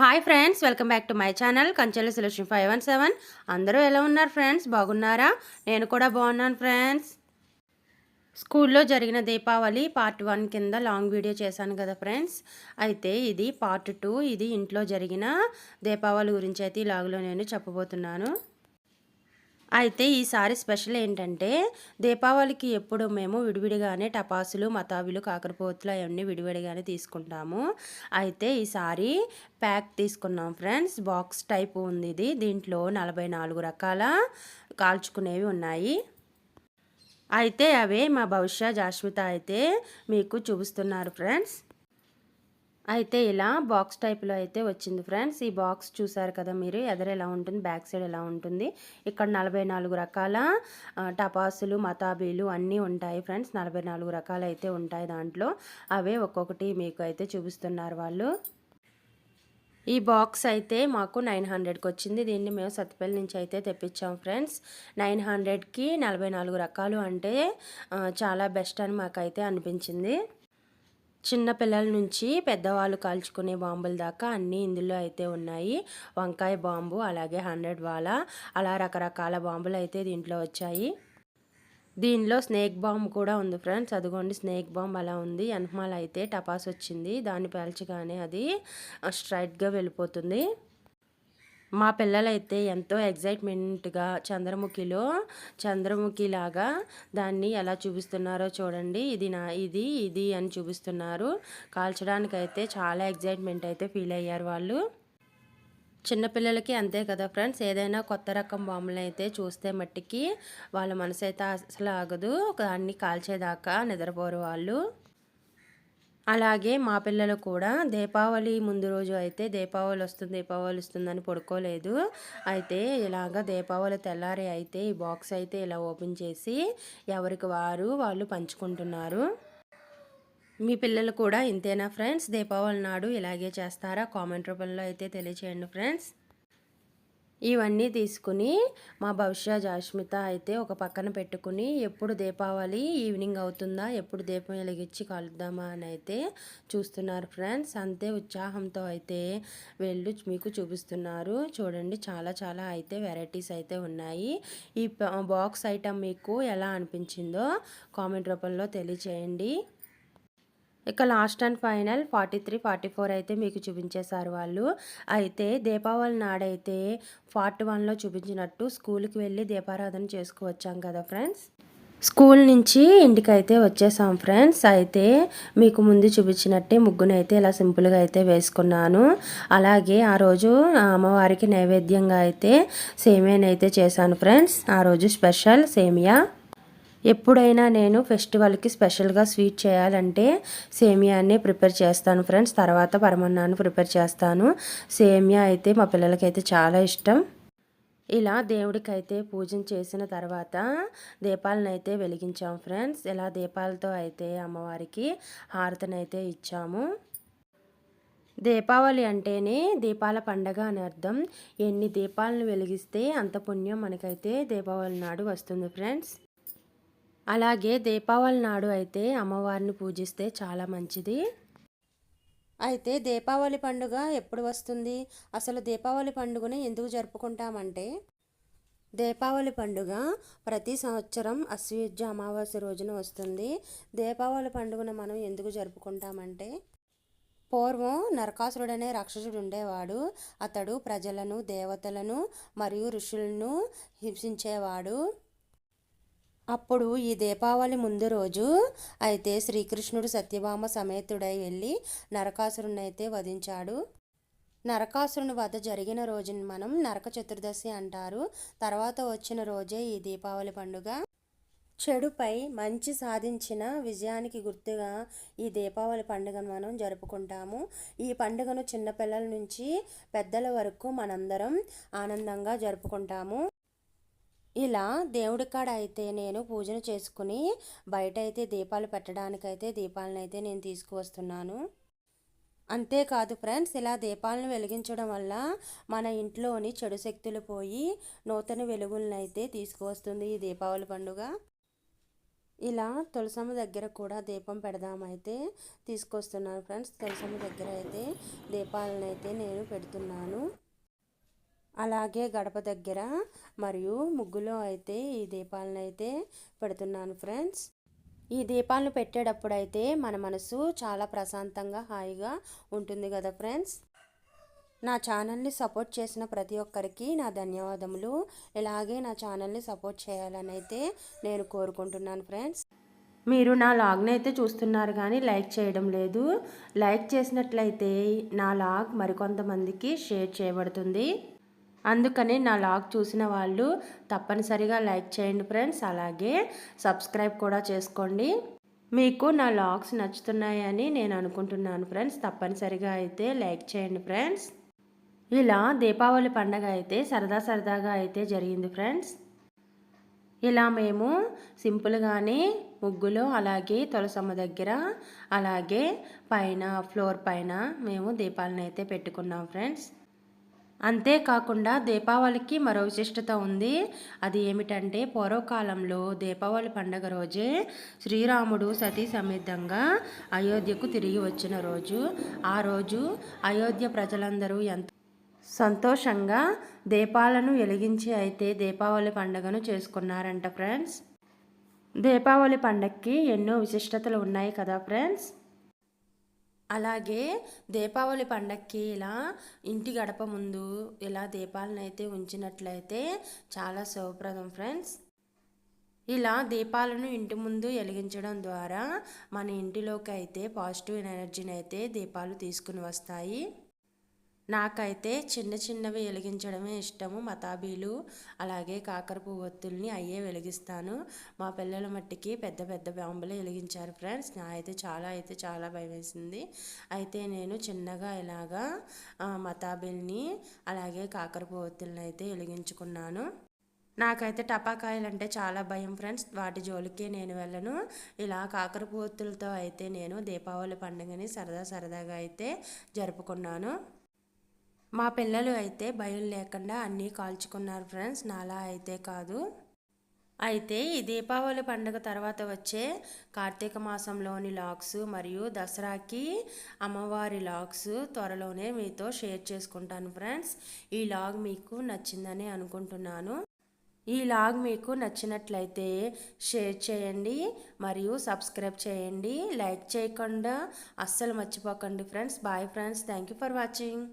Hi friends welcome back to my channel కంచెల solution five one seven. అందరూ ఎలా ఉన్నారు friends? బాగున్నారా? నేను కూడా బాగున్నాను ఫ్రెండ్స్. స్కూల్లో జరిగిన దీపావళి పార్ట్ వన్ కింద లాంగ్ వీడియో చేశాను కదా ఫ్రెండ్స్. అయితే ఇది పార్ట్ టూ ఇది ఇంట్లో జరిగిన దీపావళి గురించి అయితే ఈ లాగులో నేను చెప్పబోతున్నాను. అయితే ఈసారి స్పెషల్ ఏంటంటే దీపావళికి ఎప్పుడు మేము విడివిడిగానే టపాసులు మతాబులు కాకరపోతులు అవన్నీ విడివిడిగానే తీసుకుంటాము. అయితే ఈసారి ప్యాక్ తీసుకున్నాం ఫ్రెండ్స్. బాక్స్ టైప్ ఉంది ఇది. దీంట్లో నలభై నాలుగు రకాల కాల్చుకునేవి ఉన్నాయి. అయితే అవే మా భవిష్య జాస్మిత అయితే మీకు చూపిస్తున్నారు ఫ్రెండ్స్. అయితే ఇలా బాక్స్ టైప్లో అయితే వచ్చింది ఫ్రెండ్స్ ఈ బాక్స్ చూసారు కదా మీరు ఎదర ఎలా ఉంటుంది బ్యాక్ సైడ్ ఎలా ఉంటుంది. ఇక్కడ నలభై నాలుగు రకాల టపాసులు మతాబీలు అన్నీ ఉంటాయి ఫ్రెండ్స్ నలభై నాలుగు రకాలు అయితే ఉంటాయి దాంట్లో. అవే ఒక్కొక్కటి మీకు అయితే చూపిస్తున్నారు వాళ్ళు. ఈ బాక్స్ అయితే మాకు నైన్ హండ్రెడ్కి వచ్చింది. దీన్ని మేము సత్పల్లి నుంచి అయితే తెప్పించాం ఫ్రెండ్స్ నైన్ హండ్రెడ్కి నలభై నాలుగు రకాలు అంటే చాలా బెస్ట్ అని మాకైతే అనిపించింది. చిన్న పిల్లల నుంచి పెద్దవాళ్ళు కాల్చుకునే బాంబుల దాకా అన్నీ ఇందులో అయితే ఉన్నాయి. వంకాయ బాంబు అలాగే హండ్రెడ్ వాల అలా రకరకాల బాంబులు అయితే దీంట్లో వచ్చాయి. దీనిలో స్నేక్ బాంబ్ కూడా ఉంది ఫ్రెండ్స్. అదిగోండి స్నేక్ బాంబ్ అలా ఉంది. వెనకమాల అయితే టపాస్ వచ్చింది. దాన్ని పేల్చగానే అది స్ట్రైట్గా వెళ్ళిపోతుంది. మా పిల్లలైతే ఎంతో ఎగ్జైట్మెంట్గా చంద్రముఖిలో చంద్రముఖి లాగా దాన్ని ఎలా చూపిస్తున్నారో చూడండి. ఇది నా ఇది ఇది అని చూపిస్తున్నారు. కాల్చడానికి అయితే చాలా ఎగ్జైట్మెంట్ అయితే ఫీల్ అయ్యారు వాళ్ళు. చిన్నపిల్లలకి అంతే కదా ఫ్రెండ్స్. ఏదైనా కొత్త రకం బాంబులు అయితే చూస్తే మట్టికి వాళ్ళ మనసు అయితే అసలు ఆగదు. దాన్ని కాల్చేదాకా నిద్రపోరు వాళ్ళు. అలాగే మా పిల్లలు కూడా దీపావళి ముందు రోజు అయితే దీపావళి వస్తుంది దీపావళి వస్తుందని పడుకోలేదు. అయితే ఇలాగ దీపావళి తెల్లారి అయితే ఈ బాక్స్ అయితే ఇలా ఓపెన్ చేసి ఎవరికి వారు వాళ్ళు పంచుకుంటున్నారు. మీ పిల్లలు కూడా ఇంతేనా ఫ్రెండ్స్? దీపావళి నాడు ఇలాగే చేస్తారా? కామెంట్ రూపంలో అయితే తెలియచేయండి ఫ్రెండ్స్. ఇవన్నీ తీసుకుని మా భవిష్య జాష్మిత అయితే ఒక పక్కన పెట్టుకుని ఎప్పుడు దీపావళి ఈవినింగ్ అవుతుందా ఎప్పుడు దీపం వెలిగించి కలుద్దామా అని అయితే చూస్తున్నారు ఫ్రెండ్స్. అంతే ఉత్సాహంతో అయితే వెళ్ళు మీకు చూపిస్తున్నారు. చూడండి చాలా చాలా అయితే వెరైటీస్ అయితే ఉన్నాయి. ఈ బాక్స్ ఐటమ్ మీకు ఎలా అనిపించిందో కామెంట్ రూపంలో తెలియచేయండి. ఇక last and final forty three forty four అయితే మీకు చూపించేశారు వాళ్ళు. అయితే దీపావళి నాడైతే ఫార్టీ వన్లో చూపించినట్టు స్కూల్కి వెళ్ళి దీపారాధన చేసుకువచ్చాం కదా ఫ్రెండ్స్. స్కూల్ నుంచి ఇంటికైతే వచ్చేసాం ఫ్రెండ్స్. అయితే మీకు ముందు చూపించినట్టే ముగ్గునైతే ఇలా సింపుల్గా అయితే వేసుకున్నాను. అలాగే ఆ రోజు అమ్మవారికి నైవేద్యంగా అయితే సేమియానైతే చేశాను ఫ్రెండ్స్. ఆ రోజు స్పెషల్ సేమియా. ఎప్పుడైనా నేను ఫెస్టివల్కి స్పెషల్గా స్వీట్ చేయాలంటే సేమియాన్ని ప్రిపేర్ చేస్తాను ఫ్రెండ్స్. తర్వాత పరమన్నాన్ని ప్రిపేర్ చేస్తాను. సేమియా అయితే మా పిల్లలకైతే చాలా ఇష్టం. ఇలా దేవుడికైతే పూజన చేసిన తర్వాత దీపాలను అయితే వెలిగించాము ఫ్రెండ్స్. ఇలా దీపాలతో అయితే అమ్మవారికి హారతిని అయితే ఇచ్చాము. దీపావళి అంటేనే దీపాల పండగ అని అర్థం. ఎన్ని దీపాలను వెలిగిస్తే అంత పుణ్యం మనకైతే దీపావళి నాడు వస్తుంది ఫ్రెండ్స్. అలాగే దీపావళి నాడు అయితే అమ్మవారిని పూజిస్తే చాలా మంచిది. అయితే దీపావళి పండుగ ఎప్పుడు వస్తుంది? అసలు దీపావళి పండుగను ఎందుకు జరుపుకుంటామంటే దీపావళి పండుగ ప్రతి సంవత్సరం అశ్వయుజ అమావాస్య రోజున వస్తుంది. దీపావళి పండుగను మనం ఎందుకు జరుపుకుంటామంటే పూర్వం నరకాసురుడనే రాక్షసుడు ఉండేవాడు. అతడు ప్రజలను దేవతలను మరియు ఋషులను హింసించేవాడు. అప్పుడు ఈ దీపావళి ముందు రోజు అయితే శ్రీకృష్ణుడు సత్యభామ సమేతుడై వెళ్ళి నరకాసురుని అయితే వధించాడు. నరకాసురుని వద్ద జరిగిన రోజుని మనం నరక చతుర్దశి అంటారు. తర్వాత వచ్చిన రోజే ఈ దీపావళి పండుగ. చెడుపై మంచి సాధించిన విజయానికి గుర్తుగా ఈ దీపావళి పండుగను మనం జరుపుకుంటాము. ఈ పండుగను చిన్నపిల్లల నుంచి పెద్దల వరకు మనందరం ఆనందంగా జరుపుకుంటాము. ఇలా దేవుడి కాడ అయితే నేను పూజను చేసుకుని బయట అయితే దీపాలు పెట్టడానికైతే దీపాలను అయితే నేను తీసుకువస్తున్నాను. అంతేకాదు ఫ్రెండ్స్ ఇలా దీపాలను వెలిగించడం వల్ల మన ఇంట్లోని చెడు శక్తులు పోయి నూతన వెలుగులను అయితే తీసుకువస్తుంది ఈ దీపావళి పండుగ. ఇలా తులసమ్మ దగ్గర కూడా దీపం పెడదామైతే తీసుకొస్తున్నాను ఫ్రెండ్స్. తులసమ్మ దగ్గర అయితే దీపాలను అయితే నేను పెడుతున్నాను. అలాగే గడప దగ్గర మరియు ముగ్గులో అయితే ఈ దీపాలను అయితే పెడుతున్నాను ఫ్రెండ్స్. ఈ దీపాలను పెట్టేటప్పుడు అయితే మన మనసు చాలా ప్రశాంతంగా హాయిగా ఉంటుంది కదా ఫ్రెండ్స్. నా ఛానల్ని సపోర్ట్ చేసిన ప్రతి ఒక్కరికి నా ధన్యవాదములు. ఇలాగే నా ఛానల్ని సపోర్ట్ చేయాలని అయితే నేను కోరుకుంటున్నాను ఫ్రెండ్స్. మీరు నా లాగ్ని అయితే చూస్తున్నారు కానీ లైక్ చేయడం లేదు. లైక్ చేసినట్లయితే నా లాగ్ మరికొంతమందికి షేర్ చేయబడుతుంది. అందుకని నా లాగ్ చూసిన వాళ్ళు తప్పనిసరిగా లైక్ చేయండి ఫ్రెండ్స్. అలాగే సబ్స్క్రైబ్ కూడా చేసుకోండి. మీకు నా లాగ్స్ నచ్చుతున్నాయని నేను అనుకుంటున్నాను ఫ్రెండ్స్. తప్పనిసరిగా అయితే లైక్ చేయండి ఫ్రెండ్స్. ఇలా దీపావళి పండగ అయితే సరదా సరదాగా అయితే జరిగింది ఫ్రెండ్స్. ఇలా మేము సింపుల్గానే ముగ్గులో అలాగే తులసమ్మ దగ్గర అలాగే పైన ఫ్లోర్ పైన మేము దీపాలను అయితే పెట్టుకున్నాం ఫ్రెండ్స్. అంతేకాకుండా దీపావళికి మరో విశిష్టత ఉంది. అది ఏమిటంటే పూర్వకాలంలో దీపావళి పండగ రోజే శ్రీరాముడు సతీ సమేతంగా అయోధ్యకు తిరిగి వచ్చిన రోజు. ఆ రోజు అయోధ్య ప్రజలందరూ ఎంత సంతోషంగా దీపాలను వెలిగించి అయితే దీపావళి పండుగను చేసుకున్నారంట ఫ్రెండ్స్. దీపావళి పండగకి ఎన్నో విశిష్టతలు ఉన్నాయి కదా ఫ్రెండ్స్. అలాగే దీపావళి పండక్కి ఇలా ఇంటి గడప ముందు ఇలా దీపాలను అయితే ఉంచినట్లయితే చాలా శుభప్రదం ఫ్రెండ్స్. ఇలా దీపాలను ఇంటి ముందు వెలిగించడం ద్వారా మన ఇంటిలోకి అయితే పాజిటివ్ ఎనర్జీని అయితే దీపాలు తీసుకుని వస్తాయి. నాకైతే చిన్న చిన్నవి వెలిగించడమే ఇష్టము. మతాబీలు అలాగే కాకర పువ్వొత్తుల్ని అయ్యే వెలిగిస్తాను. మా పిల్లల మట్టికి పెద్ద పెద్ద బాంబులు వెలిగించారు ఫ్రెండ్స్. నా అయితే చాలా అయితే చాలా భయం వేసింది అయితే నేను చిన్నగా ఇలాగా మతాబీల్ని అలాగే కాకర పువ్వొత్తుల్ని అయితే వెలిగించుకున్నాను. నాకైతే టపాకాయలు అంటే చాలా భయం ఫ్రెండ్స్. వాటి జోలికి నేను వెళ్ళను. ఇలా కాకరపువ్వొత్తులతో అయితే నేను దీపావళి పండుగని సరదా సరదాగా అయితే జరుపుకున్నాను. మా పిల్లలు అయితే భయం లేకుండా అన్నీ కాల్చుకున్నారు ఫ్రెండ్స్. నాలా అయితే కాదు. అయితే ఈ దీపావళి పండుగ తర్వాత వచ్చే కార్తీక మాసంలోని లాగ్స్ మరియు దసరాకి అమ్మవారి లాగ్స్ త్వరలోనే మీతో షేర్ చేసుకుంటాను ఫ్రెండ్స్. ఈ లాగ్ మీకు నచ్చిందని అనుకుంటున్నాను. ఈ లాగ్ మీకు నచ్చినట్లయితే షేర్ చేయండి మరియు సబ్స్క్రైబ్ చేయండి. లైక్ చేయకుండా అస్సలు మర్చిపోకండి friends. Bye friends. Thank you for watching.